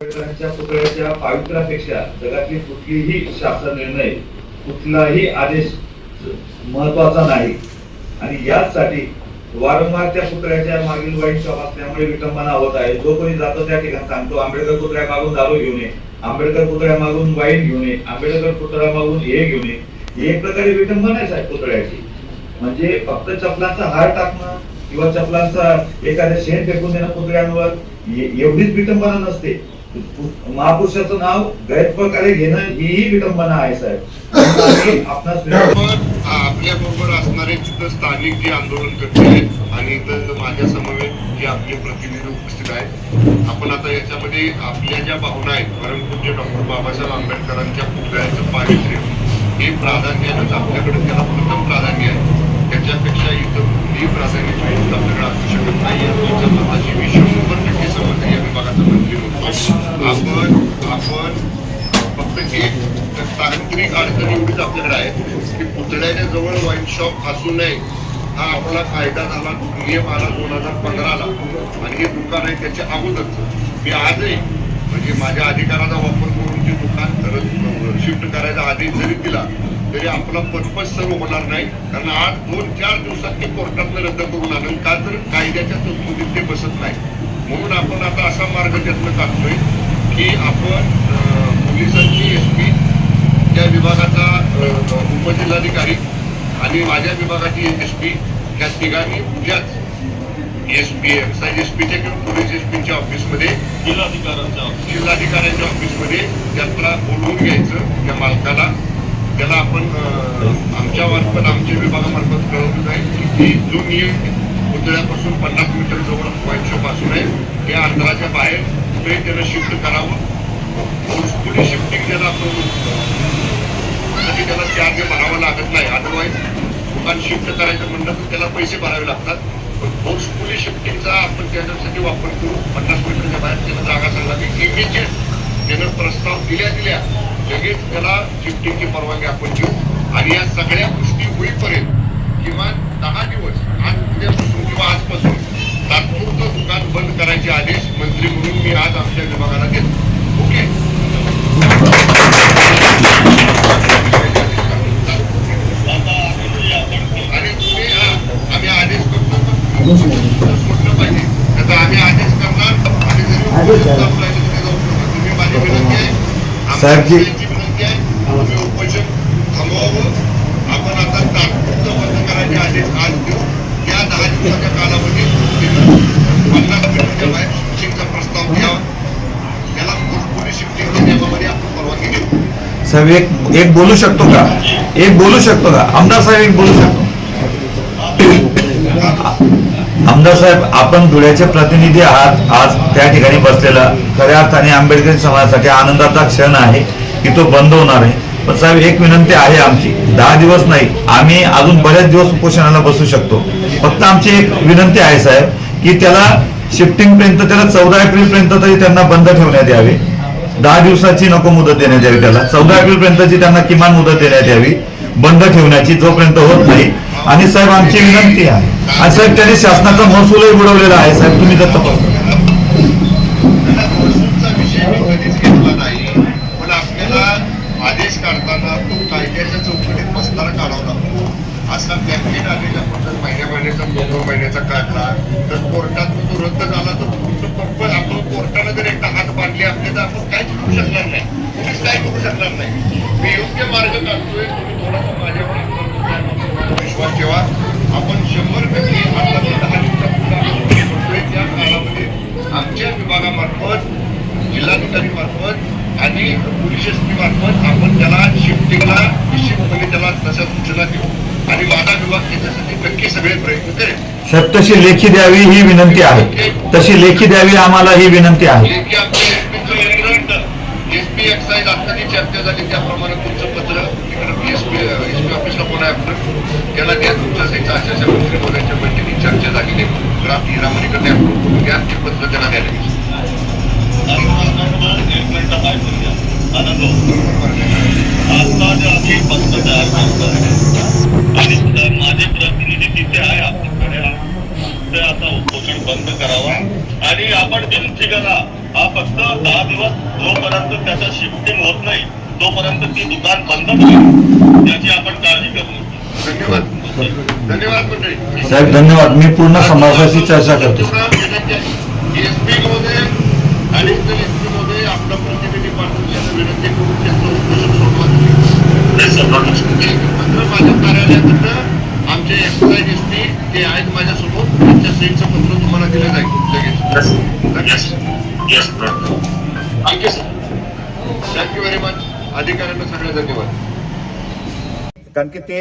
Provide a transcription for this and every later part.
पुतळ्याच्या पावित्र्यापेक्षा जगातली कुठलीही शासन निर्णय कुठलाही आदेश महत्त्वाचा नाही. आणि याचसाठी वारंवार त्या पुतळ्याच्या मागील वाईट शॉप असल्यामुळे विटंबना होत आहे. जो कोणी जातो त्या ठिकाणी सांगतो आंबेडकर पुतळ्या मागून दारू घेऊ नये. आंबेडकर पुतळ्या मागून वाईन घेऊ नये. आंबेडकर पुतळ्या मागून हे घेऊ नये. ही एक प्रकारे विटंबना आहे साहेब पुतळ्याची. म्हणजे फक्त चपलांचा हार टाकणं किंवा चपलांचा एखाद्या शेण फेकून देणं पुतळ्यांवर एवढीच विटंबना नसते. महापुरुषाचं नाव गैरप्रकारे घेणं हीही विडंबना आहे साहेब. आपल्या बरोबर असणारे तिथं स्थानिक जे आंदोलन करते आणि इथं माझ्या समवेत जे आपले प्रतिनिधी उपस्थित आहेत आपण आता याच्यामध्ये आपल्या ज्या भावना आहेत परमपूज्य डॉक्टर बाबासाहेब आंबेडकरांच्या पुतळ्याचं पावित्र्य हे प्राधान्यानंच आपल्याकडे त्याला प्रथम प्राधान्य आहे त्याच्यापेक्षा इथं कुठलीही प्राधान्य चॉईस आपल्याकडे असू शकत नाही याची मताची मी शंभर टक्के समज आहे या विभागाचा मंत्री म्हणतो आपण आपण फक्त एक तांत्रिक अडचण एवढीच आपल्याकडे आहे की पुतळ्याच्या जवळ वाईन शॉप असू नये हा आपला कायदा झाला नियम आला दोन हजार पंधराला. आणि हे दुकान आहे त्याच्या अगोदरच. मी आजही म्हणजे माझ्या अधिकाराचा वापर करून ते दुकान शिफ्ट करायचा आदेश जरी दिला तरी आपला पर्पज सर्व होणार नाही. कारण आज दोन चार दिवसात ते कोर्टातनं रद्द करून आणून का तर कायद्याच्या तरतुदीत ते बसत नाही. म्हणून आपण आता असा मार्ग त्यातनं काढतोय की आपण पोलिसांची एस पी त्या विभागाचा उपजिल्हाधिकारी आणि माझ्या विभागाची एस पी या तिघांनी उद्याच एस पी एक्साईज एस पीच्या किंवा पोलीस एस पीच्या ऑफिसमध्ये जिल्हाधिकाऱ्यांच्या जिल्हाधिकाऱ्यांच्या ऑफिसमध्ये त्याला बोलवून घ्यायचं त्या मालकाला. त्याला आपण आमच्या मार्फत आमच्या विभागामार्फत कळवलं जाईल की जो नियम पुतळ्यापासून पन्नास मीटर जवळ वाईन शॉप असू नये हे अंतराच्या बाहेर कुठे त्यानं शिफ्ट करावं. पोलीस शिफ्टिंग त्याला आपण त्याला चार्ज भरावा लागत नाही. अदरवाईज दुकान शिफ्ट करायचं म्हणलं तर त्याला पैसे भरावे लागतात. पण फोर्सफुली शिफ्टिंगचा आपण त्याच्यासाठी वापर करू. पन्नास मीटरच्या बाहेर त्याला जागा सांगा. की इमिजिएट त्यानं प्रस्ताव दिल्या दिल्या. लगेच त्याला शिफ्टिंगची परवानगी आपण देऊ. आणि या सगळ्या गोष्टी होईपर्यंत किमान दहा दिवस आज उद्यापासून किंवा आजपासून तात्पुरतं दुकान बंद करायचे आदेश मंत्री म्हणून मी आज आमच्या विभागाला देतो ओके आणि तुम्ही हा, आम्ही आदेश करतो म्हटलं पाहिजे त्याचा आम्ही आदेश करणार आणि जरी उपोषण चालू राहिलं तरी जाऊ शकता. तुम्ही माझी विनंती आहे आमच्या साहेबजी. सगळ्यांची विनंती आहे तुम्ही उपोषण थांबवावं आपण आता तात्पुरतं बंद करायचे आदेश आज देऊ या दहा दिवसाच्या कालावधीत तुम्ही पन्नास मिनिटाच्या बाहेर शिफ्टिंगचा प्रस्ताव घ्यावा त्याला पोलीस शिफ्टिंगच्या नियमामध्ये आपण परवानगी देऊ. साहेब एक एक बोलू शकतो का? एक बोलू शकतो का? आमदार साहेब एक बोलू शकतो. आमदार साहेब आपण धुळ्याचे प्रतिनिधी आहात. आज त्या ठिकाणी बसलेला. खऱ्या अर्थाने आंबेडकरी समाजासाठी आनंदाचा क्षण आहे की तो बंद होणार आहे. पण साहेब एक विनंती आहे आमची. दहा दिवस नाही आम्ही अजून बऱ्याच दिवस उपोषणाला बसू शकतो. फक्त आमची एक विनंती आहे साहेब की त्याला शिफ्टिंग पर्यंत त्याला चौदा एप्रिल पर्यंत तरी त्यांना बंद ठेवण्यात यावे. दहा दिवसाची नको मुदत देण्यात यावी त्याला. चौदा एप्रिल पर्यंतची त्यांना किमान मुदत देण्यात यावी. बंद ठेवण्याची जोपर्यंत होत नाही. आणि साहेब आमची विनंती आहे. आणि साहेब त्यांनी शासनाचा महसूलही बुडवलेला आहे. साहेब तुम्ही जर तपास. महसूलचा विषय कधीच घेतला नाही पण आपल्याला आदेश काढताना तो कायद्याच्या चौकटीत बसणारा काढावा लागतो असा कॅम्पेन आलेला पद्धत महिन्या महिन्याचा दोन दोन महिन्याचा काढला तर कोर्टात तो रद्द झाला तर तुमचं पर्पज आपण कोर्टानं जर एकदा हात बांधले आपले तर आपण काहीच करू शकणार नाही तुम्हीच काही करू शकणार नाही मी योग्य मार्ग काढतोय तुम्ही थोडासा माझ्यावर विश्वास ठेवा. आपण शंभर टक्के आता ते दहा दिवसापूर्वी आपण करतोय त्या काळामध्ये आमच्या विभागामार्फत जिल्हाधिकारी मार्फत आणि पोलीस मार्फत आपण त्याला शिफ्टिंगला निश्चितपणे त्याला तशा सूचना देऊ. आणि माझा विभाग त्याच्यासाठी नक्की सगळे प्रयत्न करेल साहेब तशी लेखी द्यावी ही विनंती आहे. तशी लेखी द्यावी आम्हाला ही विनंती आहे लेखी आपल्या एसपीचं एस पी एक्साईज आता जी चर्चा झाली त्याप्रमाणे तुमचं पत्र तिकडे एस पी एस पी ऑफिसला कोण आहे आपलं त्याला द्या तुमच्या साईडच्या अशा अशा मंत्री मोदयांच्या बैठकीत चर्चा झालेली आहे. ग्राफ हिरामणीकडे द्या ते पत्र त्यांना आता जे आम्ही पत्र तयार करतो आणि माझे प्रतिनिधी तिथे आहे आपल्याकडे ते आता उपोषण बंद करावा आणि आपण बिन फिगरला हा फक्त दहा दिवस जोपर्यंत त्याचं शिफ्टिंग होत नाही तोपर्यंत ती दुकान बंद होईल त्याची आपण काळजी करू साहेब धन्यवाद. मी पूर्ण समाजाशी चर्चा करतो. आमचे एक्साईज ते आहेत माझ्यासोबत त्यांच्या सेटचं पत्र तुम्हाला दिलं जाईल. लगेच. Thank you sir thank you very much अधिकाऱ्यांना सगळे धन्यवाद. कारण की ते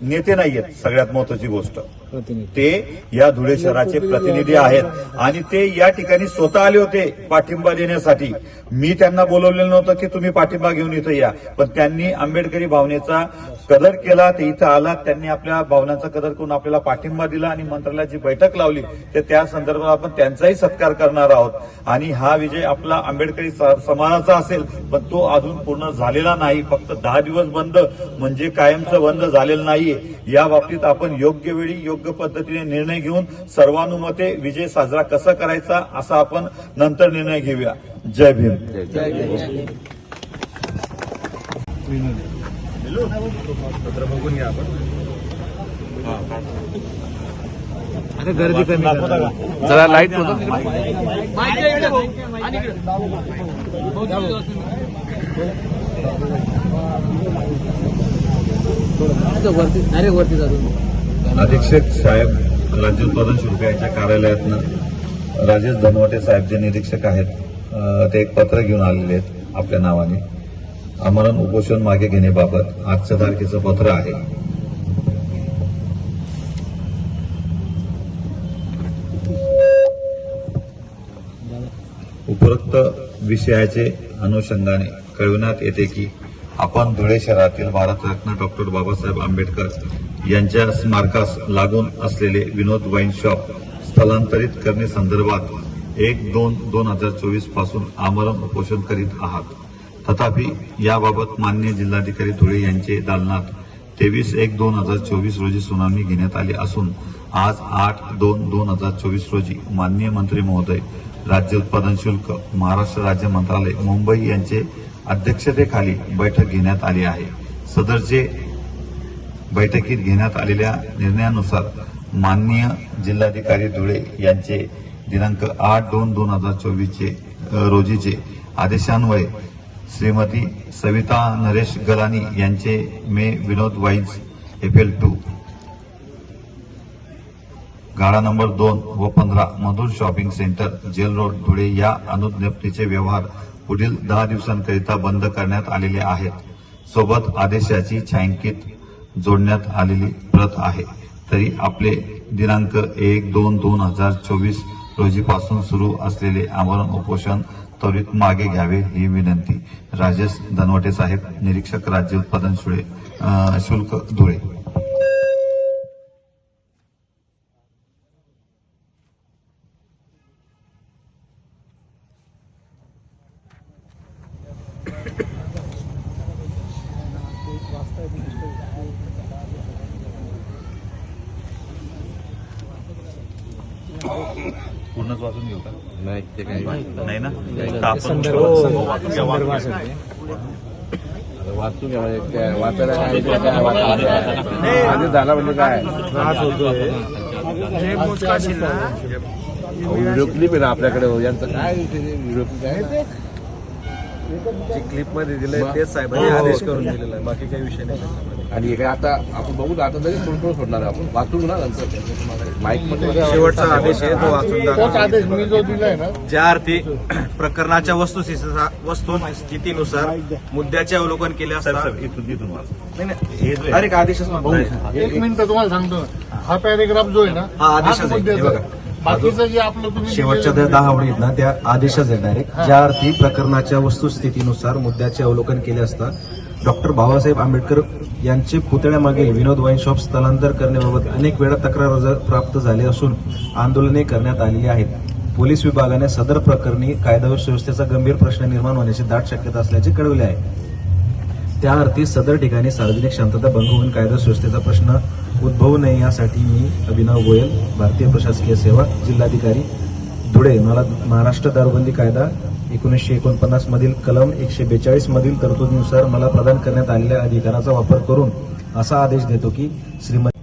नेते नाही आहेत सगळ्यात महत्वाची गोष्ट. ते या धुळे शहराचे प्रतिनिधी आहेत. आणि ते या ठिकाणी स्वतः आले होते पाठिंबा देण्यासाठी. मी त्यांना बोलवलेलं नव्हतं की तुम्ही पाठिंबा घेऊन इथं या. पण त्यांनी आंबेडकरी भावनेचा कदर केला ते इथं आला त्यांनी आपल्या भावनांचा कदर करून आपल्याला पाठिंबा दिला आणि मंत्रालयाची बैठक लावली तर त्या संदर्भात आपण त्यांचाही सत्कार करणार आहोत. आणि हा विजय आपला आंबेडकरी स- समाजाचा असेल पण तो अजून पूर्ण झालेला नाही. फक्त दहा दिवस बंद म्हणजे कायमचं बंद झालेलं नाहीये. या बाबतीत आपण योग्य वेळी योग्य पद्धतीने निर्णय घेऊन सर्वानुमते विजय साजरा कसा करायचा असा आपण नंतर निर्णय घेऊया. जय भीम. जरा लाइट होतं. डायरेक्ट वरती जातो अधीक्षक साहेब राज्य उत्पादन शुल्क यांच्या कार्यालयातनं राजेश धनवटे साहेब जे निरीक्षक आहेत ते एक पत्र घेऊन आलेले आहेत आपल्या नावाने. आमरण उपोषण मागे घेण्याबाबत आजच्या तारखेचं पत्र आहे. उपरोक्त विषयाचे अनुषंगाने कळविण्यात येते की आपण धुळे शहरातील भारतरत्न डॉक्टर बाबासाहेब आंबेडकर यांच्या स्मारकास लागून असलेले विनोद वाईन शॉप स्थलांतरित करणे संदर्भात एक दोन दोन हजार चोवीसपासून आमरण उपोषण करीत आहात. तथापि याबाबत मान्य जिल्हाधिकारी धुळे यांचे दालनात तेवीस एक दोन हजार चोवीस रोजी सुनावणी घेण्यात आली असून आज आठ दोन दोन हजार चोवीस रोजी माननीय मंत्री महोदय राज्य उत्पादन शुल्क महाराष्ट्र राज्य मंत्रालय मुंबई यांचे अध्यक्षतेखाली बैठक घेण्यात आली आहे. सदरचे बैठकीत घेण्यात आलेल्या निर्णयानुसार माननीय जिल्हाधिकारी धुळे यांचे दिनांक आठ दोन दोन हजार चोवीसचे रोजीचे आदेशान्वये श्रीमती सविता नरेश गलानी यांचे मे विनोद वाईज एफ एल टू गाळा नंबर दोन व पंधरा Madhur shopping centre jail road Dhule या अनुज्ञप्तीचे व्यवहार पुढील दहा दिवसांकरिता बंद करण्यात आलेले आहेत. सोबत आदेशाची छायांकित जोडण्यात आलेली प्रत आहे. तरी आपले दिनांक एक दोन दोन हजार चोवीस रोजीपासून सुरू असलेले आमरण उपोषण त्वरित मागे घ्यावे ही विनंती. राजेश धनवटे साहेब निरीक्षक राज्य उत्पादन शुळे शुल्क धुळे. पूर्णच वाचून घेऊ का? नाही ते काही नाही ना? आपण वाचून घ्या म्हणजे काय वाचायला काय काय झाला म्हणजे काय? व्हिडिओ क्लिप आहे ना आपल्याकडे यांचं काय व्हिडिओ क्लिप आहे ते? क्लिपमध्ये दिलंय तेच साहेबांनी आदेश करून दिलेला आहे. बाकी काही विषय नाही. आणि हे काय आता आपण बघू आता लगेच थोडं थोडं सोडणार आहे आपण. वाचून ना नंतर. माईकमध्ये शेवटचा आदेश आहे तो वाचून दाखवा. ज्या अर्थी प्रकरणाच्या वस्तुस्थितीचा वस्तुस्थितीनुसार मुद्द्याचे अवलोकन केले असता इथून इथून वाच. नाही. हे जो डायरेक्ट आदेशच एक मिनिट तुम्हाला सांगतो. हा पॅरेग्राफ जो आहे ना हा, आदेशच आहे. जे तुम्ही शेवटच्या त्या दहा आवडी आहेत ना त्या आदेशच आहे डायरेक्ट ज्या अर्थी प्रकरणाच्या वस्तुस्थितीनुसार मुद्द्याचे अवलोकन केले असता डॉक्टर बाबासाहेब आंबेडकर यांचे पुतळ्यामागील विनोद वाईन शॉप स्थलांतर करण्याबाबत अनेक वेळा तक्रार अर्ज प्राप्त झाले असून आंदोलने करण्यात आलेली आहेत. पोलीस विभागाने सदर प्रकरणी कायदा व सुव्यवस्थेचा गंभीर प्रश्न निर्माण होण्याची दाट शक्यता असल्याचे कळवले आहे. त्या अर्थी सदर ठिकाणी सार्वजनिक शांतता भंग होऊन कायदा सुव्यवस्थेचा प्रश्न उद्भवू नये यासाठी मी अभिनव गोयल भारतीय प्रशासकीय सेवा जिल्हाधिकारी धुळे मला महाराष्ट्र दारूबंदी कायदा एकोणीसशे एकोणपन्नास मधील कलम एकशे बेचाळीस मधील तरतुदीनुसार मला प्रदान करण्यात आलेल्या अधिकाराचा वापर करून असा आदेश देतो की श्रीमती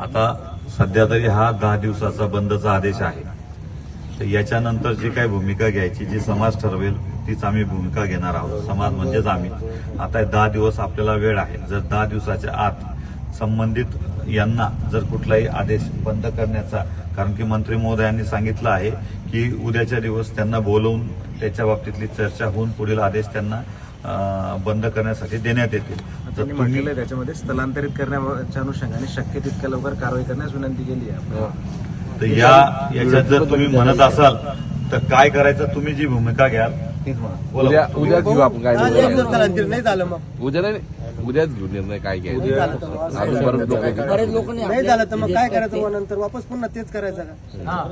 आता सध्या तरी हा दहा दिवसाचा बंदचा आदेश आहे. तर याच्यानंतर जी काही भूमिका घ्यायची जी समाज ठरवेल तीच आम्ही भूमिका घेणार आहोत. समाज म्हणजेच आम्ही. आता दहा दिवस आपल्याला वेळ आहे. जर दहा दिवसाच्या आत संबंधित यांना जर कुठलाही आदेश बंद करण्याचा कारण की मंत्री महोदयांनी सांगितलं आहे की उद्याच्या दिवस त्यांना बोलवून त्याच्या बाबतीतली चर्चा होऊन पुढील आदेश त्यांना बंद करण्यासाठी देण्यात येतील. त्यांनी म्हटलेलं आहे त्याच्यामध्ये स्थलांतरित करण्याच्या अनुषंगाने शक्य तितक्या लवकर कारवाई करण्यास विनंती केली आहे. तर या याच्यात जर तुम्ही म्हणत असाल तर काय करायचं? तुम्ही जी भूमिका घ्याल. उद्या उद्याच घेऊ आपण काय निर्णय. नाही झालं मग. उद्या नाही उद्याच घेऊ निर्णय काय घ्यायचं? बरेच लोक नाही झालं तर मग काय करायचं नंतर वापस पुन्हा तेच करायचं का?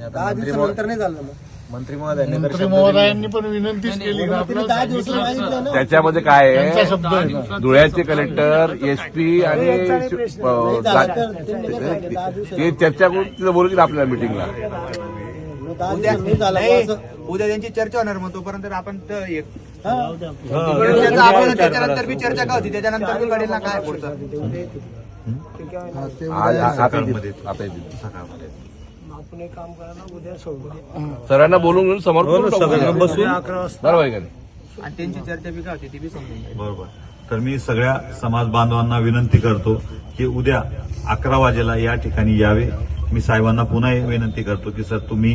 दहा दिवसानंतर नाही झालं मग मंत्री मंत्री महोदयांनी पण विनंतीच केली ना तिने आपल्याला दहा दिवस सांगितलं सांगितलं ना त्याच्यामध्ये काय त्यांचा आहे शब्द आहे ना धुळ्याचे कलेक्टर एसपी आणि ते चर्चा करून तिथं बोलू की आपल्या मिटिंगला दहा दिवस नाही झालं मग असं उद्या त्यांची चर्चा होणार मग तोपर्यंत आपण त- एक- हा. चर्चा आपल्याला त्याच्यानंतर बी चर्चा का होती त्याच्यानंतर बी कळेल ना काय पुढचं आज आता. येतील. आता येतील. आपण एक काम करा ना उद्या सोडू सरांना बोलून घेऊन समोर बसून. बरोबर आहे का नाही. आणि त्यांची चर्चा बी काय होती ती बी समजून. बरोबर. तर मी सगळ्या समाज बांधवांना विनंती करतो की उद्या अकरा वाजेला या ठिकाणी यावे. मी साहेबांना पुन्हा एक विनंती करतो की सर तुम्ही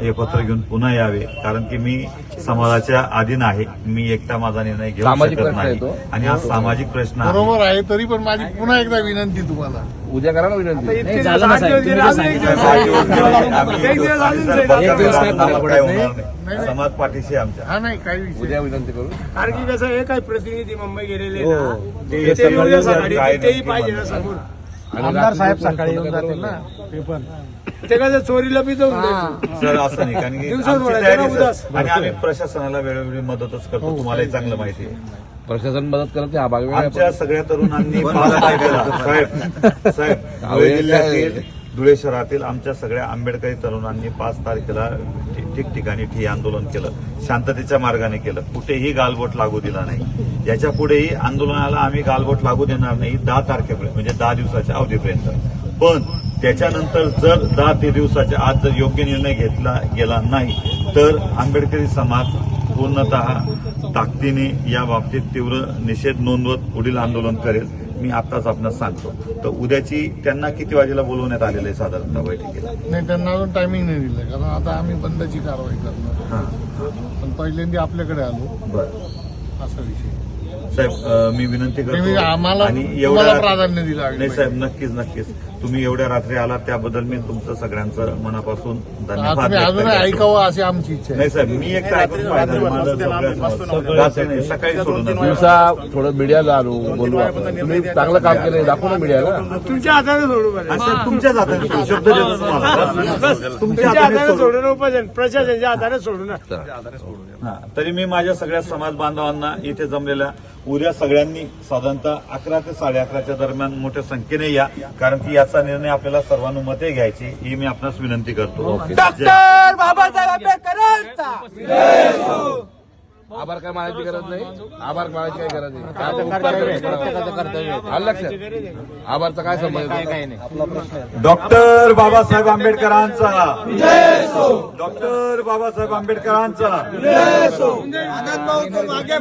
हे पत्र घेऊन पुन्हा यावे. कारण की मी समाजाच्या अधीन आहे. मी एकटा माझा निर्णय घेऊ सामाजिक शकत नाही. तो. आणि हा सामाजिक प्रश्न आहे. बरोबर आहे तरी पण माझी पुन्हा एकदा विनंती तुम्हाला. उद्या करा ना विनंती. समाज पाठीशी आमच्या हा नाही काही विषय उद्या विनंती करू? कारण की कसं हे काही प्रतिनिधी मुंबई गेलेले हो. तेही पाहिजे ना. समोर. आमदार साहेब सकाळी येऊन जातील ना. बोलवा. ते कसं चोरीला बी जाऊन. सर असं नाही. कारण की दिवसात आमची बोलायचं तयारी ना सर. उद्याच. आणि आम्ही प्रशासनाला वेळोवेळी मदतच करतो. तुम्हालाही चांगलं माहिती आहे. प्रशासन मदत करत नाही हा भाग वेगळा आहे. आमच्या सगळ्या तरुणांनी पाच तारखेला साहेब साहेब धुळे जिल्ह्यातील धुळे शहरातील आमच्या सगळ्या आंबेडकरी तरुणांनी पाच तारखेला ठि- ठिकठिकाणी ठिय आंदोलन केलं. शांततेच्या मार्गाने केलं. कुठेही गालबोट लागू दिला नाही. याच्या पुढेही आंदोलनाला आम्ही गालबोट लागू देणार नाही दहा तारखेपर्यंत म्हणजे दहा दिवसाच्या अवधीपर्यंत. पण त्याच्यानंतर जर दहा ते दिवसाच्या आत जर योग्य निर्णय घेतला गेला नाही तर आंबेडकरी समाज पूर्णतः ताकदीने या बाबतीत तीव्र निषेध नोंदवत पुढील आंदोलन करेल. मी आताच आपणास सांगतो. तर उद्याची त्यांना किती वाजेला बोलवण्यात आलेलं आहे साधारणतः बैठकीला? नाही त्यांना अजून टायमिंग नाही दिलं कारण आता आम्ही बंदची कारवाई करणार. पण पहिल्यांदा आपल्याकडे आलो. बरं. असा विषय साहेब मी विनंती करतो आणि एवढ्या प्राधान्य दिलं नाही साहेब नक्कीच नक्कीच. तुम्ही एवढ्या रात्री आलात त्याबद्दल मी तुमचं सगळ्यांचं मनापासून धन्यवाद अजून. ऐकावं अशी आमची इच्छा आहे. नाही साहेब मी एक नाही, सकाळी सोडून. दिवसा थोडं मीडियाला आणू बोलू आपण. तुम्ही चांगलं काम केलं दाखवू ना मीडियाला तुमच्या हाताने सोडू बरं. आणि साहेब, तुमच्याच हाताने सोडू. शब्द देतो तुम्हाला. तुमच्या तुमच्या हाताने हाताने सोडू. सोडू ना प्रशासनाच्या हाताने सोडू ना हा, तरी मी माझ्या सगळ्या समाज बांधवांना इथे जमलेल्या उद्या सगळ्यांनी साधारणतः अकरा ते साडे अकराच्या दरम्यान मोठ्या संख्येने या कारण की याचा निर्णय आपल्याला सर्वानुमते घ्यायची ही मी आपणास विनंती करतो. जय- बाबासाहेब आंबेडकरांचा आभार काय मानायची गरज नाही. आभार मानायची काही गरज नाही. आलं लक्षात आभारचा काय संबंध? डॉक्टर बाबासाहेब आंबेडकरांचा. डॉक्टर बाबासाहेब आंबेडकरांचा. आनंद भाऊ तुम आगे